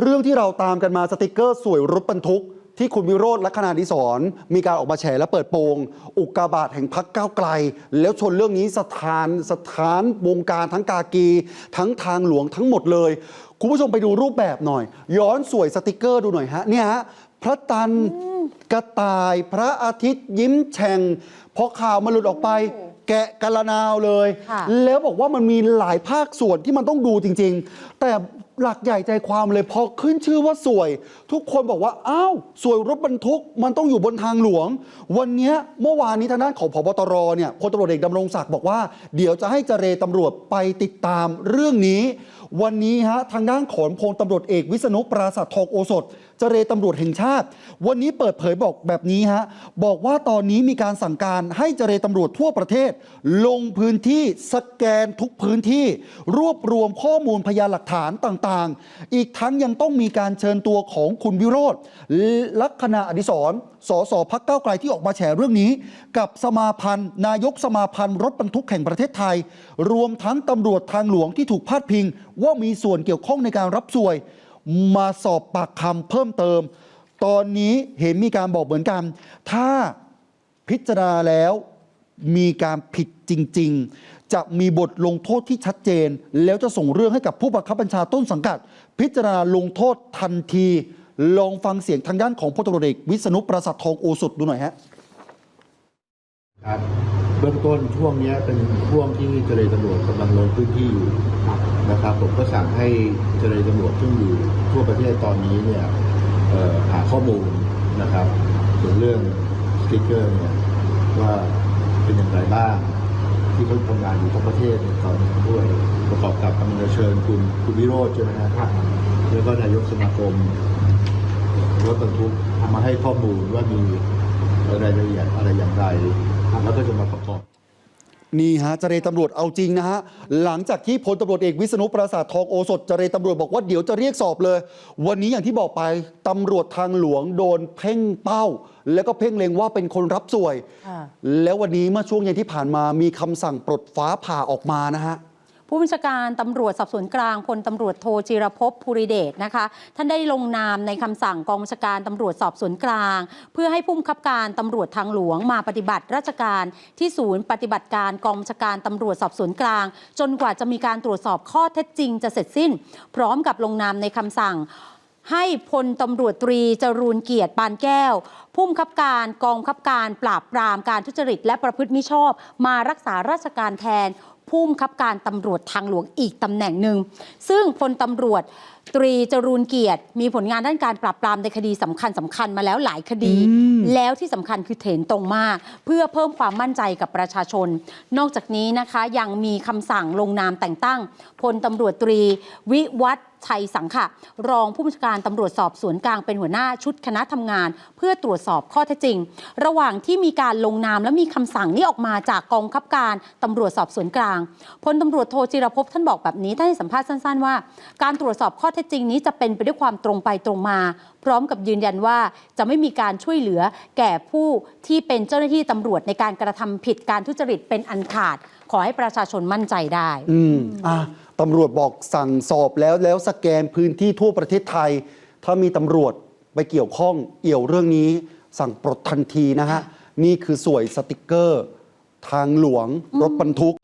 เรื่องที่เราตามกันมาสติกเกอร์สวยรถบรรทุก ที่คุณวิโรธลักษณาดิศรมีการออกมาแฉและเปิดโปง อุกกาบาตแห่งพักก้าวไกล แล้วชนเรื่องนี้สถานสถานวงการทั้งกากี ทั้งทางหลวงทั้งหมดเลย คุณผู้ชมไปดูรูปแบบหน่อย ย้อนสวยสติกเกอร์ดูหน่อยฮะเนี่ยฮะพระตันกระต่ายพระอาทิตย์ยิ้มแฉ่งพอข่าวมันหลุดออกไป แกะกะละนาวเลยค่ะแล้วบอกว่ามันมีหลายภาคส่วนที่มันต้องดูจริง ๆ แต่ หลักใหญ่ใจความเลยพอขึ้นชื่อว่าสวย ทุกคนบอกว่าอ้าวสวยรถบรรทุกมันต้องอยู่บนทางหลวง วันนี้เมื่อวานนี้ทางด้านของพบตรเนี่ยพลตำรวจเอกดำรงศักดิ์บอกว่า เดี๋ยวจะให้เจรตำรวจไปติดตามเรื่องนี้ วันนี้ฮะทางด้านของพลตำรวจเอกวิษณุปราศาสตร์ทองโอสถ เจรตำรวจแห่งชาติ วันนี้เปิดเผยบอกแบบนี้ฮะบอกว่าตอนนี้มีการสั่งการให้เจรตำรวจทั่วประเทศ ลงพื้นที่สแกนทุกพื้นที่ รวบรวมข้อมูลพยานหลักฐานต่างๆ อีกทั้งยังต้องมีการเชิญตัวของคุณวิโรธลักษณะอดิศรสสพักเก้าไกลที่ออกมาแฉเรื่องนี้ กับสมาพันธ์ นายกสมาพันธ์รถบรรทุกแห่งประเทศไทย รวมทั้งตำรวจทางหลวงที่ถูกพาดพิง ว่ามีส่วนเกี่ยวข้องในการรับสวย มาสอบปากคำเพิ่มเติม ตอนนี้เห็นมีการบอกเหมือนกัน ถ้าพิจารณาแล้วมีการผิดจริง ๆ จะมีบทลงโทษที่ชัดเจน แล้วจะส่งเรื่องให้กับผู้บังคับบัญชาต้นสังกัด พิจารณาลงโทษทันที ลองฟังเสียงทางด้านของพลตำรวจเอกวิษณุประสัททองโอสถดูหน่อยฮะครับเบื้องต้นช่วงนี้เป็นช่วงที่เจรตำรวจกำลังลงพื้นที่อยู่ นะครับ ผมก็สั่งให้เจรตำรวจที่อยู่ทั่วประเทศตอนนี้เนี่ยหาข้อมูลนะครับส่วนเรื่องสติ๊กเกอร์เนี่ยว่าเป็นอย่างไรบ้าง ที่เขาทำงานอยู่ทั่วประเทศตอนนี้ด้วยประกอบกับกำลังจะเชิญคุณคุณวิโรจน์ใช่ไหมครับแล้วก็นายกสมาคมรถบรรทุกมาให้ข้อมูลว่ามีรายละเอียดอะไรอย่างไรแล้วก็จะมาประกอบ นี่ฮะเจรตำรวจเอาจริงนะฮะ หลังจากที่พลตำรวจเอกวิษณุปราสาททองโอสถเจรตำรวจบอกว่าเดี๋ยวจะเรียกสอบเลย วันนี้อย่างที่บอกไปตำรวจทางหลวงโดนเพ่งเป้า แล้วก็เพ่งเล็งว่าเป็นคนรับสวยค่ะแล้ววันนี้เมื่อช่วงเย็นที่ผ่านมามีคำสั่งปลดฟ้าผ่าออกมานะฮะ ผู้บัญชาการตำรวจสอบสวนกลางพลตำรวจโทจิรภพภูริเดชนะคะ ท่านได้ลงนามในคำสั่งกองบัญชาการตำรวจสอบสวนกลาง เพื่อให้ผู้บังคับการตำรวจทางหลวงมาปฏิบัติราชการที่ศูนย์ปฏิบัติการกองบัญชาการตำรวจสอบสวนกลาง จนกว่าจะมีการตรวจสอบข้อเท็จจริงจะเสร็จสิ้น พร้อมกับลงนามในคำสั่งให้พลตำรวจตรีจรูนเกียรติปานแก้ว ผู้บังคับการกองบังคับการปราบปรามการทุจริตและประพฤติมิชอบ มารักษาราชการแทน ผู้บังคับการตำรวจทางหลวงอีกตำแหน่งหนึ่ง ซึ่งพลตำรวจตรีจรูนเกียรติ มีผลงานด้านการปราบปรามในคดีสำคัญสำคัญมาแล้วหลายคดี แล้วที่สำคัญคือเถนตรงมาก เพื่อเพิ่มความมั่นใจกับประชาชน นอกจากนี้นะคะยังมีคำสั่งลงนามแต่งตั้งพลตำรวจตรีวิวัฒน์ ชัยสังขะรองผู้บัญชาการตำรวจสอบสวนกลางเป็นหัวหน้าชุดคณะทำงาน เพื่อตรวจสอบข้อเท็จจริง ระหว่างที่มีการลงนามและมีคำสั่งนี้ออกมาจากกองคับการตำรวจสอบสวนกลางพลตำรวจโทจิรภพท่านบอกแบบนี้ท่านให้สัมภาษณ์สั้นๆว่า การตรวจสอบข้อเท็จจริงนี้จะเป็นไปด้วยความตรงไปตรงมา พร้อมกับยืนยันว่าจะไม่มีการช่วยเหลือแก่ผู้ที่เป็นเจ้าหน้าที่ตำรวจในการกระทำผิดการทุจริตเป็นอันขาด ขอให้ประชาชนมั่นใจได้ อืมอะตำรวจบอกสั่งสอบแล้วแล้วสแกนพื้นที่ทั่วประเทศไทย ถ้ามีตำรวจไปเกี่ยวข้องเอี่ยวเรื่องนี้ สั่งปลดทันทีนะฮะ นี่คือสวยสติกเกอร์ ทางหลวงรถบรรทุก